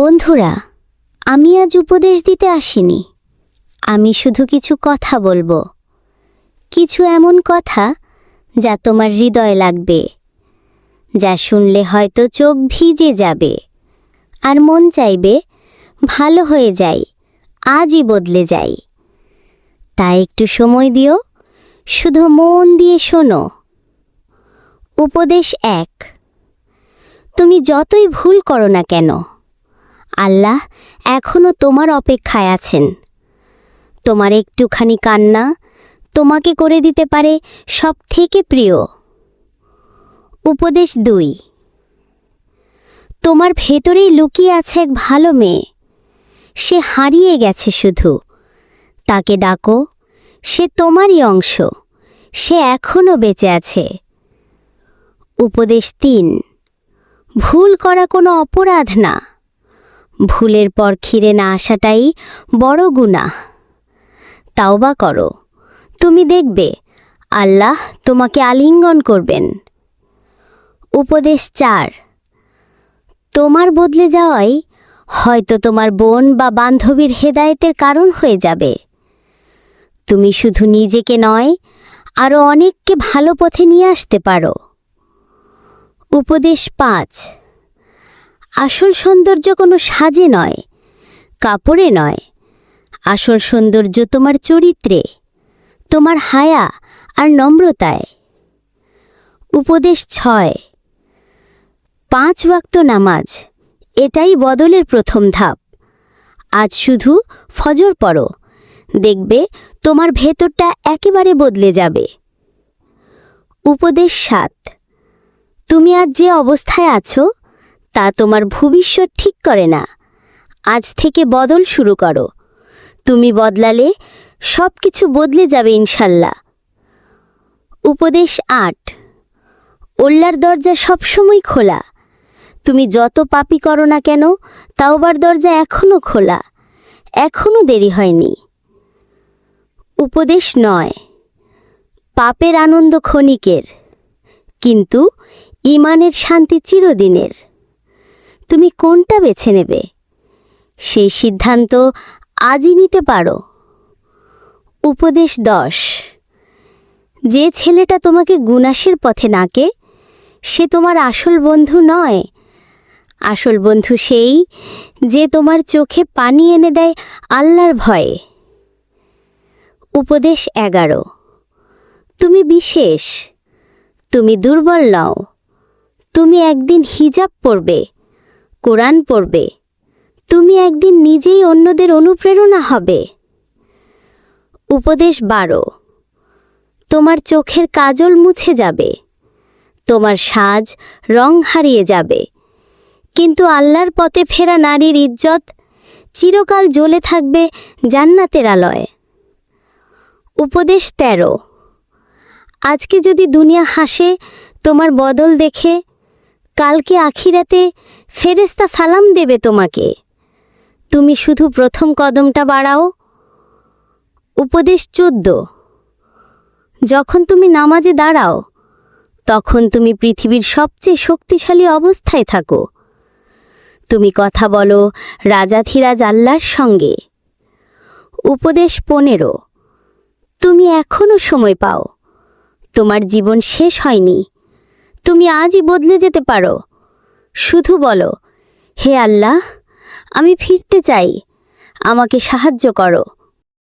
বন্ধুরা, আমি আজ উপদেশ দিতে আসিনি। আমি শুধু কিছু কথা বলব। কিছু এমন কথা যা তোমার হৃদয় লাগবে, যা শুনলে হয়তো চোখ ভিজে যাবে আর মন চাইবে ভালো হয়ে যাই, আজই বদলে যাই। তাই একটু সময় দিও, শুধু মন দিয়ে শোনো। উপদেশ এক, তুমি যতই ভুল করো না কেন আল্লাহ এখনও তোমার অপেক্ষায় আছেন। তোমার একটুখানি কান্না তোমাকে করে দিতে পারে সব থেকে প্রিয়। উপদেশ দুই। তোমার ভেতরেই লুকিয়ে আছে এক ভালো মেয়ে। সে হারিয়ে গেছে শুধু। তাকে ডাকো, সে তোমারই অংশ, সে এখনও বেঁচে আছে। উপদেশ তিন। ভুল করা কোনো অপরাধ না। ভুলের পর খিরে না আসাটাই বড় গুণা তাওবা করো। তুমি দেখবে আল্লাহ তোমাকে আলিঙ্গন করবেন। উপদেশ চার, তোমার বদলে যাওয়াই হয়তো তোমার বোন বা বান্ধবীর হেদায়েতের কারণ হয়ে যাবে। তুমি শুধু নিজেকে নয় আরও অনেককে ভালো পথে নিয়ে আসতে পারো। উপদেশ পাঁচ আসল সৌন্দর্য কোনো সাজে নয়, কাপড়ে নয়। আসল সৌন্দর্য তোমার চরিত্রে, তোমার হায়া আর নম্রতায়। উপদেশ ছয়, পাঁচ ওয়াক্ত নামাজ, এটাই বদলের প্রথম ধাপ। আজ শুধু ফজর পড়ো, দেখবে তোমার ভেতরটা একেবারে বদলে যাবে। উপদেশ সাত, তুমি আজ যে অবস্থায় আছো তা তোমার ভবিষ্যৎ ঠিক করে না। আজ থেকে বদল শুরু করো। তুমি বদলালে সব কিছু বদলে যাবে ইনশাল্লাহ। উপদেশ আট। ওল্লার দরজা সবসময় খোলা। তুমি যত পাপি করো না কেন, তাওবার দরজা এখনও খোলা। এখনও দেরি হয়নি। উপদেশ নয়। পাপের আনন্দ ক্ষণিকের, কিন্তু ইমানের শান্তি চিরদিনের। তুমি কোনটা বেছে নেবে? সেই সিদ্ধান্ত আজই নিতে পারো। উপদেশ দশ। যে ছেলেটা তোমাকে গুনাশের পথে নাকে, সে তোমার আসল বন্ধু নয়। আসল বন্ধু সেই যে তোমার চোখে পানি এনে দেয় আল্লাহর ভয়ে। উপদেশ এগারো। তুমি বিশেষ। তুমি দুর্বল নও। তুমি একদিন হিজাব পড়বে কোরআন পড়বে। তুমি একদিন নিজেই অন্যদের অনুপ্রেরণা হবে। উপদেশ বারো, তোমার চোখের কাজল মুছে যাবে। তোমার সাজ রং হারিয়ে যাবে। কিন্তু আল্লাহর পথে ফেরা নারীর ইজ্জত চিরকাল জ্বলে থাকবে জান্নাতের আলয়। উপদেশ তেরো, আজকে যদি দুনিয়া হাসে, তোমার বদল দেখে, কালকে আখিরাতে ফেরেস্তা সালাম দেবে তোমাকে। তুমি শুধু প্রথম কদমটা বাড়াও। উপদেশ চোদ্দ। যখন তুমি নামাজে দাঁড়াও, তখন তুমি পৃথিবীর সবচেয়ে শক্তিশালী অবস্থায় থাকো। তুমি কথা বলো রাজাধিরাজ আল্লাহর সঙ্গে। উপদেশ পনেরো। তুমি এখনও সময় পাও। তোমার জীবন শেষ হয়নি। তুমি আজই বদলে যেতে পারো। শুধু বলো হে আল্লাহ আমি ফিরতে চাই। আমাকে সাহায্য করো।